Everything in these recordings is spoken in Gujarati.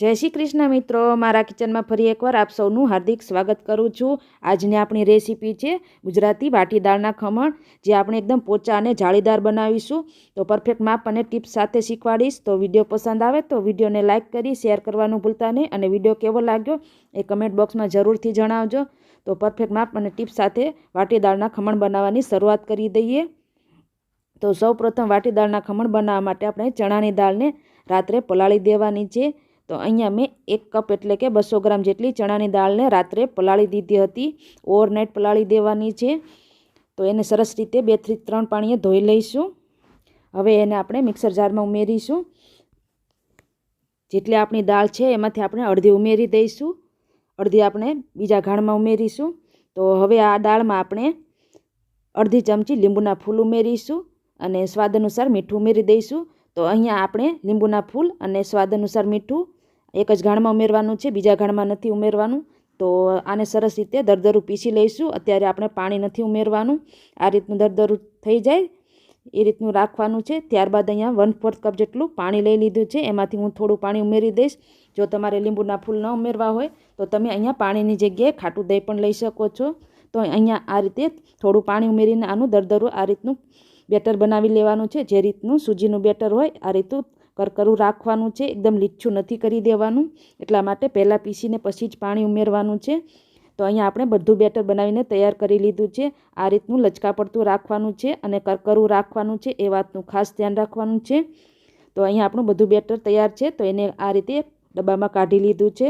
જય શ્રી કૃષ્ણ મિત્રો, મારા કિચનમાં ફરી એકવાર આપ સૌનું હાર્દિક સ્વાગત કરું છું. આજની આપણી રેસીપી છે ગુજરાતી વાટી દાળના ખમણ, જે આપણે એકદમ પોચા અને જાળીદાર બનાવીશું. તો પરફેક્ટ માપ અને ટિપ્સ સાથે શીખવાડીશ. તો વીડિયો પસંદ આવે તો વિડીયોને લાઇક કરી, શેર કરવાનું ભૂલતા નહીં અને વીડિયો કેવો લાગ્યો એ કમેન્ટ બોક્સમાં જરૂરથી જણાવજો. તો પરફેક્ટ માપ અને ટિપ્સ સાથે વાટી દાળના ખમણ બનાવવાની શરૂઆત કરી દઈએ. તો સૌ પ્રથમ વાટી દાળના ખમણ બનાવવા માટે આપણે ચણાની દાળને રાત્રે પલાળી દેવાની છે. તો અહીંયા મેં એક કપ એટલે કે બસો ગ્રામ જેટલી ચણાની દાળને રાત્રે પલાળી દીધી હતી. ઓવરનાઇટ પલાળી દેવાની છે. તો એને સરસ રીતે બેથી ત્રણ પાણીએ ધોઈ લઈશું. હવે એને આપણે મિક્સર જારમાં ઉમેરીશું. જેટલી આપણી દાળ છે એમાંથી આપણે અડધી ઉમેરી દઈશું. અડધી આપણે બીજા ઘાણમાં ઉમેરીશું. તો હવે આ દાળમાં આપણે અડધી ચમચી લીંબુના ફૂલ ઉમેરીશું અને સ્વાદ અનુસાર મીઠું ઉમેરી દઈશું. તો અહીંયા આપણે લીંબુના ફૂલ અને સ્વાદ અનુસાર મીઠું એક જ ઘાણમાં ઉમેરવાનું છે, બીજા ઘાણમાં નથી ઉમેરવાનું. તો આને સરસ રીતે દરદરું પીસી લઈશું. અત્યારે આપણે પાણી નથી ઉમેરવાનું. આ રીતનું દરદરું થઈ જાય. એ રીતનું રાખવાનું છે. ત્યારબાદ અહીંયા વન ફોર્થ કપ જેટલું પાણી લઈ લીધું છે. એમાંથી હું થોડું પાણી ઉમેરી દઈશ. જો તમારે લીંબુના ફૂલ ન ઉમેરવા હોય, તો તમે અહીંયા પાણીની જગ્યાએ ખાટું દહીં પણ લઈ શકો છો. તો અહીંયા આ રીતે થોડું પાણી ઉમેરીને આનું દરદરું આ રીતનું બેટર બનાવી લેવાનું છે. જે રીતનું સૂજીનું બેટર હોય, આ રીતનું કરકરું રાખવાનું છે, એકદમ લીચ્છું નથી કરી દેવાનું. એટલા માટે પહેલાં પીસીને પછી જ પાણી ઉમેરવાનું છે. તો અહીંયા આપણે બધું બેટર બનાવીને તૈયાર કરી લીધું છે. આ રીતનું લચકા પડતું રાખવાનું છે અને કરકરું રાખવાનું છે એ વાતનું ખાસ ધ્યાન રાખવાનું છે. તો અહીંયા આપણું બધું બેટર તૈયાર છે. તો એને આ રીતે ડબ્બામાં કાઢી લીધું છે.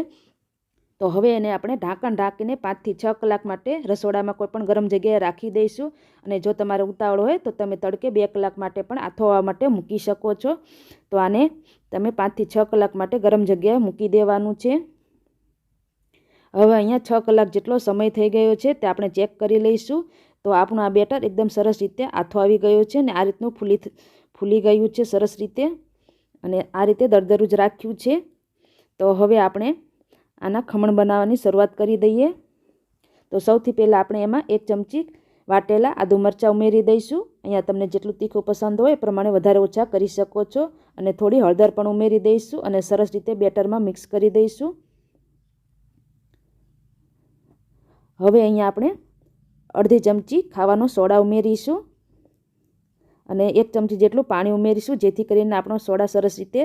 તો હવે એને આપણે ઢાંકણ ઢાંકીને પાંચથી છ કલાક માટે રસોડામાં કોઈ પણ ગરમ જગ્યાએ રાખી દઈશું. અને જો તમારે ઉતાવળ હોય તો તમે તડકે બે કલાક માટે પણ આથોવા માટે મૂકી શકો છો. તો આને તમે પાંચથી છ કલાક માટે ગરમ જગ્યાએ મૂકી દેવાનું છે. હવે અહીંયા છ કલાક જેટલો સમય થઈ ગયો છે તે આપણે ચેક કરી લઈશું. તો આપણું આ બેટર એકદમ સરસ રીતે આથો આવી ગયો છે અને આ રીતનું ફૂલી ફૂલી ગયું છે સરસ રીતે. અને આ રીતે દરદરું જ રાખ્યું છે. તો હવે આપણે આના ખમણ બનાવવાની શરૂઆત કરી દઈએ. તો સૌથી પહેલાં આપણે એમાં એક ચમચી વાટેલા આદુ મરચાં ઉમેરી દઈશું. અહીંયા તમને જેટલું તીખું પસંદ હોય એ પ્રમાણે વધારે ઓછા કરી શકો છો. અને થોડી હળદર પણ ઉમેરી દઈશું અને સરસ રીતે બેટરમાં મિક્સ કરી દઈશું. હવે અહીંયા આપણે અડધી ચમચી ખાવાનો સોડા ઉમેરીશું. અને એક ચમચી જેટલું પાણી ઉમેરીશું, જેથી કરીને આપણો સોડા સરસ રીતે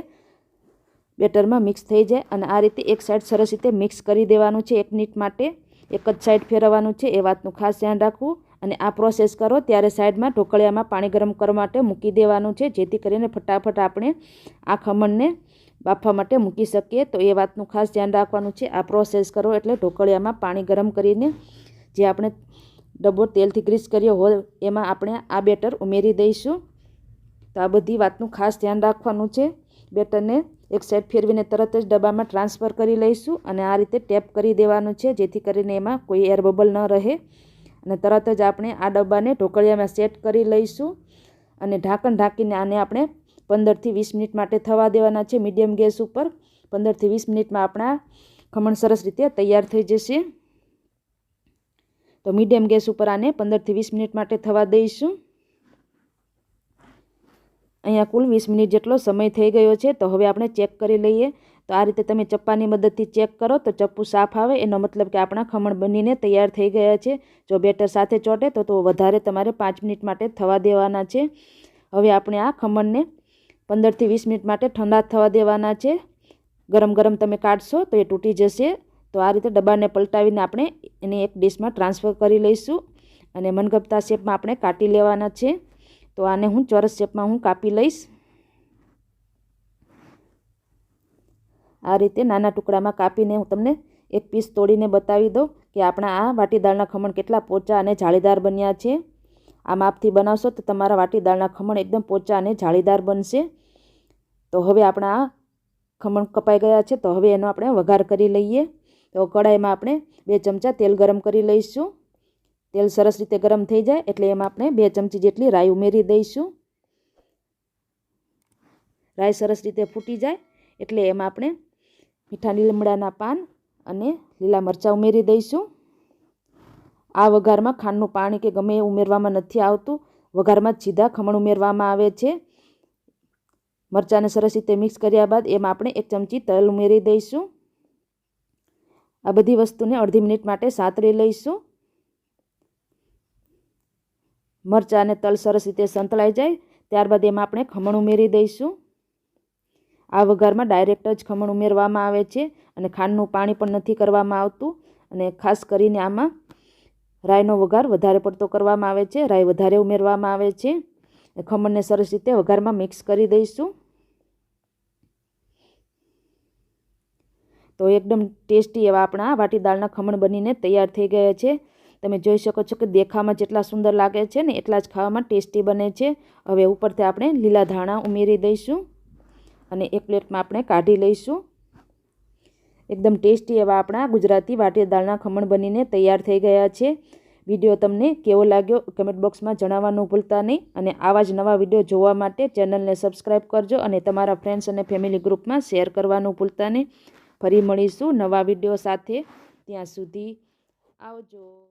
બેટરમાં મિક્સ થઈ જાય અને આ રીતે એક સાઈડ સરસ રીતે મિક્સ કરી દેવાનું છે. એક મિનિટ માટે એક જ સાઈડ ફેરવવાનું છે. એ વાતનું ખાસ ધ્યાન રાખવું અને આ પ્રોસેસ કરો ત્યારે સાઈડમાં ઢોકળિયામાં પાણી ગરમ કરવા માટે મૂકી દેવાનું છે. જેથી કરીને ફટાફટ આપણે આ ખમણને બાફવા માટે મૂકી શકીએ. તો એ વાતનું ખાસ ધ્યાન રાખવાનું છે. આ પ્રોસેસ કરો એટલે ઢોકળિયામાં પાણી ગરમ કરીને જે આપણે ડબ્બો તેલથી ગ્રીસ કર્યો હોય એમાં આપણે આ બેટર ઉમેરી દઈશું. તો આ બધી વાતનું ખાસ ધ્યાન રાખવાનું છે. બેટરને એક સાઈડ ફેરવીને તરત જ ડબ્બામાં ટ્રાન્સફર કરી લઈશું અને આ રીતે ટેપ કરી દેવાનું છે, જેથી કરીને એમાં કોઈ એર બબલ ન રહે. અને તરત જ આપણે આ ડબ્બાને ઢોકળિયામાં સેટ કરી લઈશું અને ઢાંકણ ઢાંકીને આને આપણે પંદરથી વીસ મિનિટ માટે થવા દેવાના છે મીડિયમ ગેસ ઉપર. પંદરથી વીસ મિનિટમાં આપણા ખમણ સરસ રીતે તૈયાર થઈ જશે. તો મીડિયમ ગેસ ઉપર આને પંદરથી વીસ મિનિટ માટે થવા દઈશું. અહીંયા કુલ વીસ મિનિટ જેટલો સમય થઈ ગયો છે, તો હવે આપણે ચેક કરી લઈએ. તો આ રીતે તમે ચપ્પાની મદદથી ચેક કરો, તો ચપ્પુ સાફ આવે. એનો મતલબ કે આપણા ખમણ બનીને તૈયાર થઈ ગયા છે. જો બેટર સાથે ચોટે, તો તો વધારે તમારે પાંચ મિનિટ માટે થવા દેવાના છે. હવે આપણે આ ખમણને પંદરથી વીસ મિનિટ માટે ઠંડા થવા દેવાના છે. ગરમ ગરમ તમે કાઢશો, તો એ તૂટી જશે. તો આ રીતે ડબ્બાને પલટાવીને આપણે એને એક ડીશમાં ટ્રાન્સફર કરી લઈશું. અને મનગમતા શેપમાં આપણે કાટી લેવાના છે. તો આને હું ચોરસ શેપમાં હું કાપી લઈશ. આ રીતે નાના ટુકડામાં કાપીને હું તમને એક પીસ તોડીને બતાવી દઉં કે આપણા આ વાટીદાળના ખમણ કેટલા પોચા અને જાળીદાર બન્યા છે. આ માપથી બનાવશો તો તમારા વાટીદાળના ખમણ એકદમ પોચા અને જાળીદાર બનશે. તો હવે આપણા આ ખમણ કપાઈ ગયા છે તો હવે એનો આપણે વઘાર કરી લઈએ. તો કઢાઈમાં આપણે બે ચમચા તેલ ગરમ કરી લઈશું. તેલ સરસ રીતે ગરમ થઈ જાય એટલે એમાં આપણે બે ચમચી જેટલી રાઈ ઉમેરી દઈશું. રાઈ સરસ રીતે ફૂટી જાય એટલે એમાં આપણે મીઠા લીમડાના પાન અને લીલા મરચાં ઉમેરી દઈશું. આ વઘારમાં ખાંડનું પાણી કે ગમે એ ઉમેરવામાં નથી આવતું. વઘારમાં સીધા ખમણ ઉમેરવામાં આવે છે. મરચાંને સરસ રીતે મિક્સ કર્યા બાદ એમાં આપણે એક ચમચી તલ ઉમેરી દઈશું. આ બધી વસ્તુને અડધી મિનિટ માટે સાતરી લઈશું. મરચાં અને તલ સરસ રીતે સંતળાઈ જાય, ત્યારબાદ એમાં આપણે ખમણ ઉમેરી દઈશું. આ વઘારમાં ડાયરેક્ટ જ ખમણ ઉમેરવામાં આવે છે અને ખાંડનું પાણી પણ નથી કરવામાં આવતું અને ખાસ કરીને આમાં રાઈનો વઘાર વધારે પડતો કરવામાં આવે છે, રાઈ વધારે ઉમેરવામાં આવે છે. ખમણને સરસ રીતે વઘારમાં મિક્સ કરી દઈશું. તો એકદમ ટેસ્ટી એવા આપણા વાટી દાળના ખમણ બનીને તૈયાર થઈ ગયા છે. તમે જોઈ શકો છો કે દેખાવામાં જેટલા સુંદર લાગે છે ને એટલા જ ખાવામાં ટેસ્ટી બને છે. હવે ઉપરથી આપણે લીલા ધાણા ઉમેરી દઈશું અને એક પ્લેટમાં આપણે કાઢી લઈશું. એકદમ ટેસ્ટી એવા આપણા ગુજરાતી વાટી દાળના ખમણ બનીને તૈયાર થઈ ગયા છે. વીડિયો તમને કેવો લાગ્યો કમેન્ટ બોક્સમાં જણાવવાનું ભૂલતા નહીં અને આવા જ નવા વીડિયો જોવા માટે ચેનલને સબસ્ક્રાઈબ કરજો અને તમારા ફ્રેન્ડ્સ અને ફેમિલી ગ્રુપમાં શેર કરવાનું ભૂલતા નહીં. ફરી મળીશું નવા વીડિયો સાથે. ત્યાં સુધી આવજો.